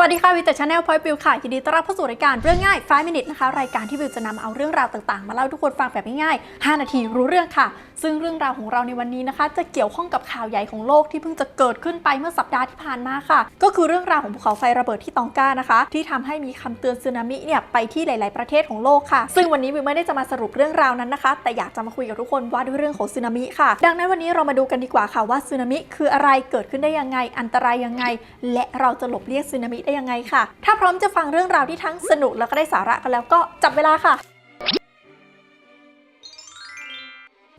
วัสดีค่ะวิวจากชาแนลพอยบิวค่ะยินดีต้อนรับเข้าสู่รายการเรื่องง่าย 5 minutes นะคะ รายการที่วิวจะนำเอาเรื่องราวต่างๆ มาเล่าทุกคนฟังแบบง่ายๆ 5 นาทีรู้เรื่องค่ะ ซึ่งเรื่องราวของเราในวันนี้นะคะ จะเกี่ยวข้องกับข่าวใหญ่ของโลกที่เพิ่งจะเกิดขึ้นไปเมื่อสัปดาห์ที่ผ่านมาค่ะ ก็คือเรื่องราวของภูเขาไฟระเบิดที่ตองกานะคะ ที่ทำให้มีคำเตือนสึนามิเนี่ยไปที่หลาย ๆประเทศของโลกค่ะ ซึ่งวันนี้วิวไม่ได้จะมาสรุปเรื่องราวนั้นนะคะ แต่อยากจะมาคุยกับทุกคนว่าด้วยเรื่องของสึนามิค่ะ ดังนั้นวันนี้เรามาดูกันดีกว่าค่ะว่าสึนามิคืออะไรเกิดขึ้นได้ยังไงอันตรายยังไง และเราจะหลบเลี่ยงสึนามิได้ยังไงค่ะ ถ้าพร้อมจะฟังเรื่องราวที่ทั้งสนุกแล้วก็ได้สาระกันแล้วก็จับเวลาค่ะ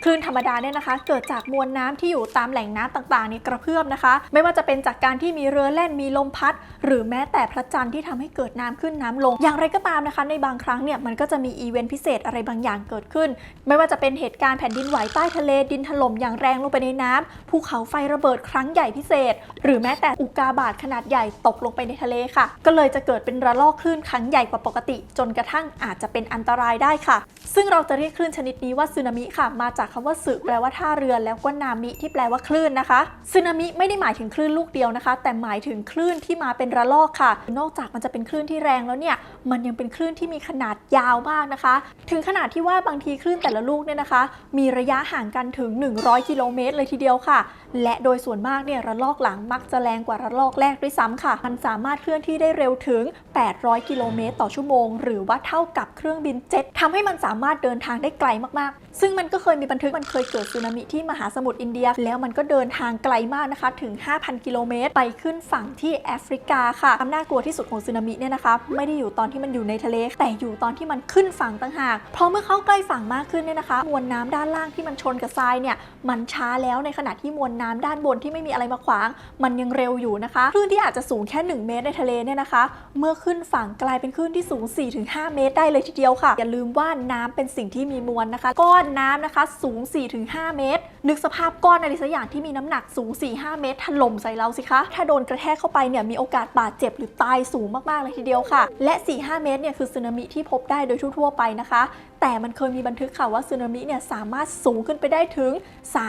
คลื่นธรรมดาเนี่ยนะคะ เกิดจากมวลน้ำที่อยู่ตามแหล่งน้ำต่างๆนี่กระเพื่อมนะคะ ไม่ว่าจะเป็นจากการที่มีเรือแล่นมีลมพัด หรือแม้แต่พระจันทร์ที่ทำให้เกิดน้ำขึ้นน้ำลง อย่างไรก็ตามนะคะ ในบางครั้งเนี่ยมันก็จะมีอีเวนต์พิเศษอะไรบางอย่างเกิดขึ้น ไม่ว่าจะเป็นเหตุการณ์แผ่นดินไหวใต้ทะเลดินถล่มอย่างแรงลงไปในน้ำภูเขาไฟระเบิดครั้งใหญ่พิเศษ หรือแม้แต่อุกกาบาตขนาดใหญ่ตกลงไปในทะเลค่ะ ก็เลยจะเกิดเป็นระลอกคลื่นครั้งใหญ่กว่าปกติ จนกระทั่งอาจจะเป็นอันตรายได้ค่ะ ซึ่งเราจะเรียกคลื่นชนิดนี้ว่าสึนามิค่ะมาจากคำว่าสึแปลว่าท่าเรือแล้วก็นามิที่แปลว่าคลื่นนะคะสึนามิไม่ได้หมายถึงคลื่นลูกเดียวนะคะ แต่หมายถึงคลื่นที่มาเป็นระลอกค่ะ นอกจากมันจะเป็นคลื่นที่แรงแล้วเนี่ยมันยังเป็นคลื่นที่มีขนาดยาวมากนะคะ ถึงขนาดที่ว่าบางทีคลื่นแต่ละลูกเนี่ยนะคะ มีระยะห่างกันถึง 100 กิโลเมตร เลยทีเดียวค่ะ และโดยส่วนมากเนี่ยระลอกหลังมักจะแรงกว่าระลอกแรกด้วยซ้ำค่ะ มันสามารถเคลื่อนที่ได้เร็วถึง 800 กิโลเมตร ต่อชั่วโมง หรือว่าเท่ากับเครื่องบินเจ็ตทำให้มันสามารถเดินทางได้ไกลมากๆ ซึ่งมันก็เคยมีบันทึกมันเคยเกิดสึนามิที่มหาสมุทรอินเดีย แล้วมันก็เดินทางไกลมากนะคะถึง 5,000 กิโลเมตร ไปขึ้นฝั่งที่แอฟริกาค่ะความน่ากลัวที่สุดของสึนามิเนี่ยนะคะไม่ได้อยู่ตอนที่มันอยู่ในทะเล แต่อยู่ตอนที่มันขึ้นฝั่งต่างหากเพราะเมื่อเข้าใกล้ฝั่งมากขึ้นเนี่ยนะคะมวลน้ำด้านล่างที่มันชนกับทรายเนี่ยมันช้าแล้วในขณะที่มวลน้ำด้านบนที่ไม่มีอะไรมาขวาง มันยังเร็วอยู่นะคะคลื่นที่อาจจะสูงแค่ 1 เมตรในทะเลเนี่ยนะคะ เมื่อขึ้นฝั่งกลายเป็นคลื่นที่สูง 4-5 เมตรได้เลยทีเดียวค่ะ อย่าลืมว่าน้ำเป็นสิ่งที่มีมวลนะคะ ก้อนน้ำนะคะสููง 4-5 เมตรนึกสภาพก้อนอะไรสักอย่างที่มีน้ำหนักสูง 4-5 เมตรถล่มใส่เราสิคะ ถ้าโดนกระแทกเข้าไปเนี่ยมีโอกาสบาดเจ็บหรือตายสูงมากๆเลยทีเดียวค่ะ และ 4-5 เมตรเนี่ยคือสึนามิที่พบได้โดยทั่วๆไปนะคะ แต่มันเคยมีบันทึกค่ะว่าสึนามิเนี่ยสามารถสูงขึ้นไปได้ถึง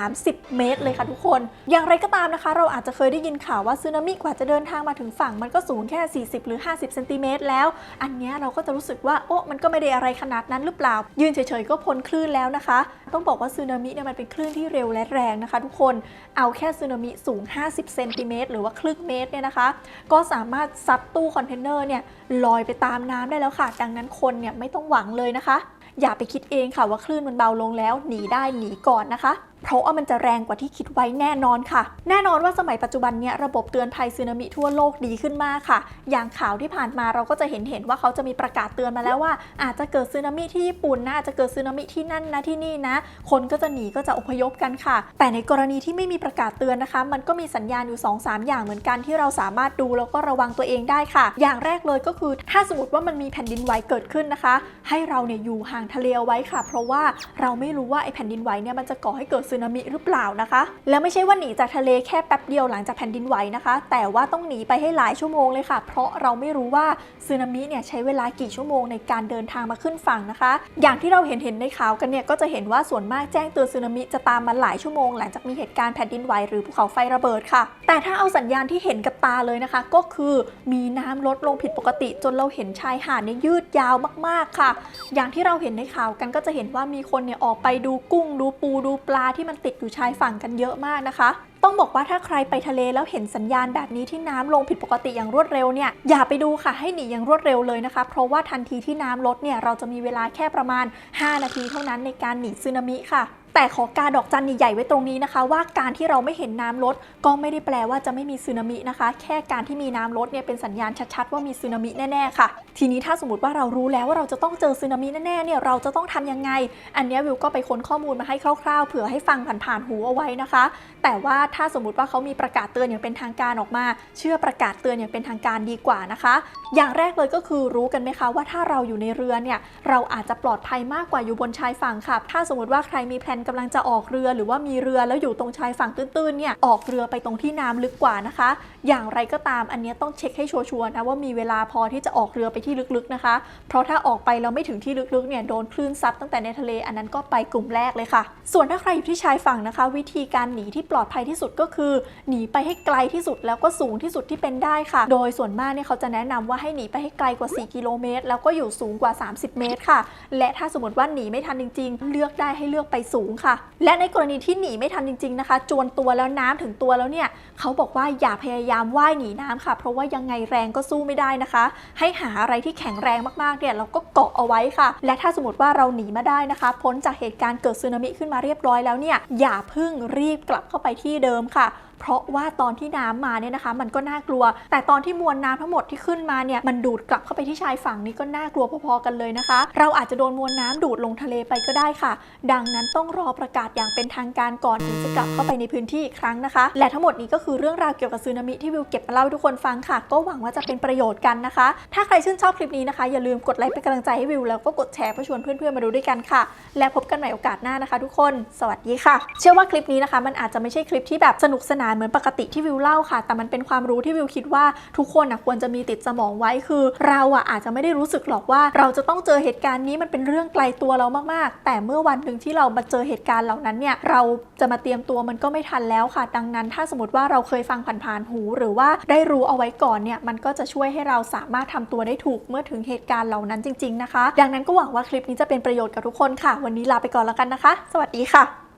30 เมตรเลยค่ะทุกคน อย่างไรก็ตามนะคะ เราอาจจะเคยได้ยินข่าวว่าสึนามิกว่าจะเดินทางมาถึงฝั่งมันก็สูงแค่ 40 หรือ 50 เซนติเมตรแล้ว อันนี้เราก็จะรู้สึกว่าโอ้มันก็ไม่ได้อะไรขนาดนั้นหรือเปล่า ยืนเฉยๆก็พ้นคลื่นแล้วนะคะ ต้องบอกว่าสึนามิเนี่ยมันเป็นคลื่นที่เร็วและแรงนะคะ ทุกคนเอาแค่สึนามิสูง 50 เซนติเมตรหรือว่าครึ่งเมตรเนี่ยนะคะ ก็สามารถซัดตู้คอนเทนเนอร์เนี่ยลอยไปตามน้ำได้แล้วค่ะ ดังนั้นคนเนี่ยไม่ต้องหวังเลยนะคะ อย่าไปคิดเองค่ะว่าคลื่นมันเบาลงแล้วหนีได้หนีก่อนนะคะ เพราะว่ามันจะแรงกว่าที่คิดไว้แน่นอนค่ะ แน่นอนว่าสมัยปัจจุบันเนี้ยระบบเตือนภัยสึนามิทั่วโลกดีขึ้นมากค่ะ อย่างข่าวที่ผ่านมาเราก็จะเห็นเห็นว่าเขาจะมีประกาศเตือนมาแล้วว่า อาจจะเกิดสึนามิที่ญี่ปุ่นนะอาจจะเกิดสึนามิที่นั่นนะที่นี่นะ คนก็จะหนีก็จะอพยพกันค่ะ แต่ในกรณีที่ไม่มีประกาศเตือนนะคะ มันก็มีสัญญาณอยู่ 2-3 อย่างเหมือนกันที่เราสามารถดูแล้วก็ระวังตัวเองได้ค่ะ อย่างแรกเลยก็คือถ้าสมมติว่ามันมีแผ่นดินไหวเกิดขึ้นนะคะ ให้เราเนี่ยอยู่ห่างทะเลเอาไว้ค่ะ เพราะว่าเราไม่รู้ว่าไอ้แผ่นดินไหวเนี่ยมันจะก่อให้เกิดสึนามิหรือเปล่านะคะ แล้วไม่ใช่ว่าหนีจากทะเลแค่แป๊บเดียวหลังจากแผ่นดินไหวนะคะ แต่ว่าต้องหนีไปให้หลายชั่วโมงเลยค่ะ เพราะเราไม่รู้ว่าสึนามิเนี่ยใช้เวลากี่ชั่วโมงในการเดินทางมาขึ้นฝั่งนะคะ อย่างที่เราเห็นเห็นในข่าวกันเนี่ยก็จะเห็นว่าส่วนมากแจ้งเตือนสึนามิจะตามมาหลายชั่วโมงหลังจากมีเหตุการณ์แผ่นดินไหวหรือภูเขาไฟระเบิดค่ะ แต่ถ้าเอาสัญญาณที่เห็นกับตาเลยนะคะ ก็คือมีน้ำลดลงผิดปกติ จนเราเห็นชายหาดเนี่ยยืดยาวมากๆค่ะ อย่างที่เราเห็นในข่าวกันก็จะเห็นว่ามีคนเนี่ยออกไปดูกุ้งดูปูดูปลาทที่มันติดอยู่ชายฝั่งกันเยอะมากนะคะ ต้องบอกว่าถ้าใครไปทะเลแล้วเห็นสัญญาณแบบนี้ที่น้ำลงผิดปกติอย่างรวดเร็วเนี่ยอย่าไปดูค่ะให้หนีอย่างรวดเร็วเลยนะคะ เพราะว่าทันทีที่น้ำลดเนี่ยเราจะมีเวลาแค่ประมาณ 5 นาทีเท่านั้นในการหนีสึนามิค่ะ แต่ขอกาดอกจันใหญ่ไว้ตรงนี้นะคะ ว่าการที่เราไม่เห็นน้ำลด ก็ไม่ได้แปลว่าจะไม่มีสึนามินะคะ แค่การที่มีน้ำลดเนี่ยเป็นสัญญาณชัดๆว่ามีสึนามิแน่ๆค่ะ ทีนี้ถ้าสมมติว่าเรารู้แล้วว่าเราจะต้องเจอสึนามิแน่ๆเนี่ยเราจะต้องทำยังไง อันนี้วิวก็ไปค้นข้อมูลมาให้คร่าวๆเผื่อให้ฟังผ่านๆหูเอาไว้นะคะ แต่ว่าถ้าสมมติว่าเขามีประกาศเตือนอย่างเป็นทางการออกมา เชื่อประกาศเตือนอย่างเป็นทางการดีกว่านะคะ อย่างแรกเลยก็คือรู้กันไหมคะว่าถ้าเราอยู่ในเรือเนี่ยเราอาจจะปลอดภัยมากกว่าอยู่บนชายฝั่งค่ะถ้าสมมติว่าใครมีแพลนกำลังจะออกเรือหรือว่ามีเรือแล้วอยู่ตรงชายฝั่งตื้นๆเนี่ยออกเรือไปตรงที่น้ำลึกกว่านะคะ อย่างไรก็ตามอันนี้ต้องเช็คให้ชัวร์นะว่ามีเวลาพอที่จะออกเรือไปที่ลึกๆนะคะ เพราะถ้าออกไปแล้วไม่ถึงที่ลึกๆเนี่ยโดนคลื่นซัดตั้งแต่ในทะเลอันนั้นก็ไปกลุ่มแรกเลยค่ะ ส่วนถ้าใครอยู่ที่ชายฝั่งนะคะ วิธีการหนีที่ปลอดภัยที่สุดก็คือ หนีไปให้ไกลที่สุดแล้วก็สูงที่สุดที่เป็นได้ค่ะ โดยส่วนมากเนี่ยเขาจะแนะนำว่าให้หนีไปให้ไกลกว่า 4 กิโลเมตร แล้วก็อยู่สูงกว่า 30 เมตรค่ะ และถ้าสมมติว่าหนีไม่ทันจริง ๆ เลือกได้ให้เลือกไปสูงค่ะ และในกรณีที่หนีไม่ทันจริง ๆนะคะ จวนตัวแล้วน้ำถึงตัวแล้วเนี่ยเขาบอกว่าอย่าพยายามว่ายหนีน้ำค่ะ เพราะว่ายังไงแรงก็สู้ไม่ได้นะคะ ให้หาอะไรที่แข็งแรงมากๆเนี่ยเราก็เกาะเอาไว้ค่ะ และถ้าสมมติว่าเราหนีมาได้นะคะ พ้นจากเหตุการณ์เกิดสึนามิขึ้นมาเรียบร้อยแล้วเนี่ยอย่าเพึ่งรีบกลับเข้าไปที่เดิมค่ะ เพราะว่าตอนที่น้ำมาเนี่ยนะคะมันก็น่ากลัว แต่ตอนที่มวลน้ำทั้งหมดที่ขึ้นมาเนี่ยมันดูดกลับเข้าไปที่ชายฝั่งนี้ก็น่ากลัวพอๆกันเลยนะคะ เราอาจจะโดนมวลน้ำดูดลงทะเลไปก็ได้ค่ะ ดังนั้นต้องรอประกาศอย่างเป็นทางการก่อนถึงจะกลับเข้าไปในพื้นที่อีกครั้งนะคะ และทั้งหมดนี้ก็คือเรื่องราวเกี่ยวกับสึนามิที่วิวเก็บมาเล่าให้ทุกคนฟังค่ะ ก็หวังว่าจะเป็นประโยชน์กันนะคะ ถ้าใครชื่นชอบคลิปนี้นะคะอย่าลืมกดไลค์เป็นกำลังใจให้วิวแล้วก็กดแชร์เพื่อชวนเพื่อนๆมาดูด้วยกันค่ะ และพบกันใหม่โอกาสหน้านะคะ ทุกคน สวัสดีค่ะ เชื่อว่าคลิปนี้นะคะ มันอาจจะไม่ใช่คลิปที่แบบสนุกสนานเหมือนปกติที่วิวเล่าค่ะ แต่มันเป็นความรู้ที่วิวคิดว่าทุกคนนะควรจะมีติดสมองไว้คือ เราอะอาจจะไม่ได้รู้สึกหรอกว่า เราจะต้องเจอเหตุการณ์นี้มันเป็นเรื่องไกลตัวเรามากๆ แต่เมื่อวันหนึ่งที่เรามาเจอเหตุการณ์เหล่านั้นเนี่ยเราจะมาเตรียมตัวมันก็ไม่ทันแล้วค่ะ ดังนั้น ถ้าสมมติว่าเราเคยฟังผ่านๆหู หรือว่าได้รู้เอาไว้ก่อนเนี่ยมันก็จะช่วยให้เราสามารถทำตัวได้ถูกเมื่อถึงเหตุการณ์เหล่านั้นจริง ๆนะคะ ดังนั้นก็หวังว่าคลิปนี้จะเป็นประโยชน์กับทุกคนค่ะ วันนี้ลาไปก่อนแล้วกันนะคะ สวัสดีค่ะ